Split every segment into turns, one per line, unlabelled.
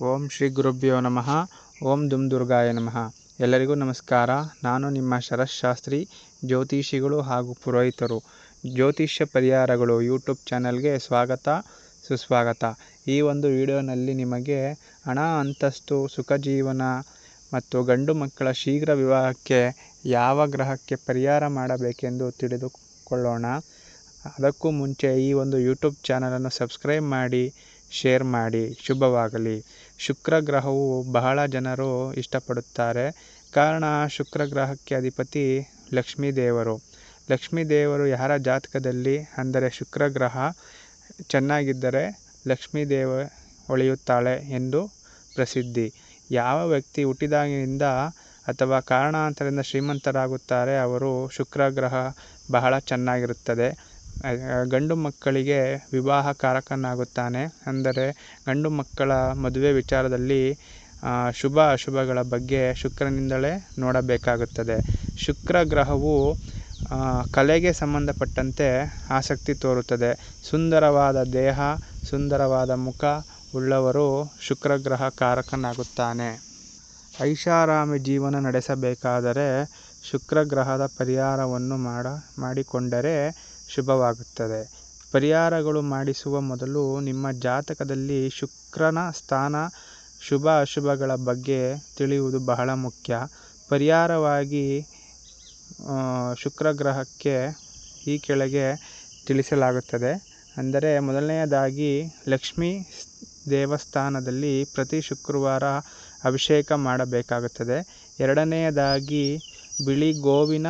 ಓಂ ಶ್ರೀ ಗುರುಭ್ಯೋ ನಮಃ. ಓಂ ದುಮ್ ದುರ್ಗಾಯ ನಮಃ. ಎಲ್ಲರಿಗೂ ನಮಸ್ಕಾರ. ನಾನು ನಿಮ್ಮ ಶರತ್ಶಾಸ್ತ್ರಿ ಜ್ಯೋತಿಷಿಗಳು ಹಾಗೂ ಪುರೋಹಿತರು. ಜ್ಯೋತಿಷ್ಯ ಪರಿಹಾರಗಳು ಯೂಟ್ಯೂಬ್ ಚಾನಲ್ಗೆ ಸ್ವಾಗತ, ಸುಸ್ವಾಗತ. ಈ ಒಂದು ವಿಡಿಯೋನಲ್ಲಿ ನಿಮಗೆ ಹಣ, ಅಂತಸ್ತು, ಸುಖ ಜೀವನ ಮತ್ತು ಗಂಡು ಮಕ್ಕಳ ಶೀಘ್ರ ವಿವಾಹಕ್ಕೆ ಯಾವ ಗ್ರಹಕ್ಕೆ ಪರಿಹಾರ ಮಾಡಬೇಕೆಂದು ತಿಳಿದುಕೊಳ್ಳೋಣ. ಅದಕ್ಕೂ ಮುಂಚೆ ಈ ಒಂದು ಯೂಟ್ಯೂಬ್ ಚಾನಲನ್ನು ಸಬ್ಸ್ಕ್ರೈಬ್ ಮಾಡಿ ಶೇರ್ ಮಾಡಿ ಶುಭವಾಗಲಿ. ಶುಕ್ರ ಗ್ರಹವು ಬಹಳ ಜನರು ಇಷ್ಟಪಡುತ್ತಾರೆ. ಕಾರಣ ಶುಕ್ರ ಗ್ರಹಕ್ಕೆ ಅಧಿಪತಿ ಲಕ್ಷ್ಮೀ ದೇವರು. ಲಕ್ಷ್ಮೀ ದೇವರು ಯಾರ ಜಾತಕದಲ್ಲಿ? ಅಂದರೆ ಶುಕ್ರ ಗ್ರಹ ಚೆನ್ನಾಗಿದ್ದರೆ ಲಕ್ಷ್ಮೀ ದೇವ ಒಳೆಯುತ್ತಾಳೆ ಎಂದು ಪ್ರಸಿದ್ಧಿ. ಯಾವ ವ್ಯಕ್ತಿ ಹುಟ್ಟಿದಾಗಿನಿಂದ ಅಥವಾ ಕಾರಣಾಂತರದಿಂದ ಶ್ರೀಮಂತರಾಗುತ್ತಾರೆ ಅವರು ಶುಕ್ರ ಗ್ರಹ ಬಹಳ ಚೆನ್ನಾಗಿರುತ್ತದೆ. ಗಂಡು ಮಕ್ಕಳಿಗೆ ವಿವಾಹ ಕಾರಕನಾಗುತ್ತಾನೆ ಅಂದರೆ ಗಂಡು ಮಕ್ಕಳ ಮದುವೆ ವಿಚಾರದಲ್ಲಿ ಶುಭ ಅಶುಭಗಳ ಬಗ್ಗೆ ಶುಕ್ರನಿಂದಲೇ ನೋಡಬೇಕಾಗುತ್ತದೆ. ಶುಕ್ರ ಗ್ರಹವು ಕಲೆಗೆ ಸಂಬಂಧಪಟ್ಟಂತೆ ಆಸಕ್ತಿ ತೋರುತ್ತದೆ. ಸುಂದರವಾದ ದೇಹ, ಸುಂದರವಾದ ಮುಖ ಉಳ್ಳವರು ಶುಕ್ರ ಗ್ರಹ ಕಾರಕನಾಗುತ್ತಾನೆ ಐಷಾರಾಮಿ ಜೀವನ ನಡೆಸಬೇಕಾದರೆ ಶುಕ್ರ ಗ್ರಹದ ಪರಿಹಾರವನ್ನು ಮಾಡ, ಮಾಡಿಕೊಂಡರೆ ಶುಭವಾಗುತ್ತದೆ. ಪರಿಹಾರಗಳು ಮಾಡಿಸುವ ಮೊದಲು ನಿಮ್ಮ ಜಾತಕದಲ್ಲಿ ಶುಕ್ರನ ಸ್ಥಾನ, ಶುಭ ಅಶುಭಗಳ ಬಗ್ಗೆ ತಿಳಿಯುವುದು ಬಹಳ ಮುಖ್ಯ. ಪರಿಹಾರವಾಗಿ ಶುಕ್ರ ಗ್ರಹಕ್ಕೆ ಈ ಕೆಳಗೆ ತಿಳಿಸಲಾಗುತ್ತದೆ. ಅಂದರೆ ಮೊದಲನೆಯದಾಗಿ ಲಕ್ಷ್ಮೀ ದೇವಸ್ಥಾನದಲ್ಲಿ ಪ್ರತಿ ಶುಕ್ರವಾರ ಅಭಿಷೇಕ ಮಾಡಬೇಕಾಗುತ್ತದೆ. ಎರಡನೆಯದಾಗಿ ಬಿಳಿ ಗೋವಿನ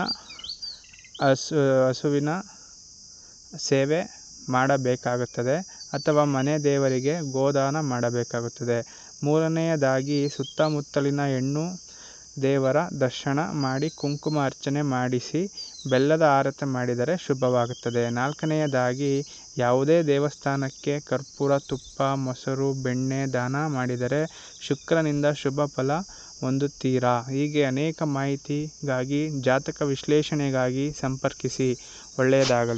ಹಸು ಹಸುವಿನ ಸೇವೆ ಮಾಡಬೇಕಾಗುತ್ತದೆ ಅಥವಾ ಮನೆ ದೇವರಿಗೆ ಗೋದಾನ ಮಾಡಬೇಕಾಗುತ್ತದೆ. ಮೂರನೆಯದಾಗಿ ಸುತ್ತಮುತ್ತಲಿನ ಹೆಣ್ಣು ದೇವರ ದರ್ಶನ ಮಾಡಿ ಕುಂಕುಮ ಅರ್ಚನೆ ಮಾಡಿಸಿ ಬೆಲ್ಲದ ಆರತಿ ಮಾಡಿದರೆ ಶುಭವಾಗುತ್ತದೆ. ನಾಲ್ಕನೆಯದಾಗಿ ಯಾವುದೇ ದೇವಸ್ಥಾನಕ್ಕೆ ಕರ್ಪೂರ, ತುಪ್ಪ, ಮೊಸರು, ಬೆಣ್ಣೆ, ದಾನ ಮಾಡಿದರೆ ಶುಕ್ರನಿಂದ ಶುಭ ಫಲ ಹೊಂದುತ್ತೀರಾ? ಹೀಗೆ ಅನೇಕ ಮಾಹಿತಿಗಾಗಿ, ಜಾತಕ ವಿಶ್ಲೇಷಣೆಗಾಗಿ ಸಂಪರ್ಕಿಸಿ. ಒಳ್ಳೆಯದಾಗಲಿ.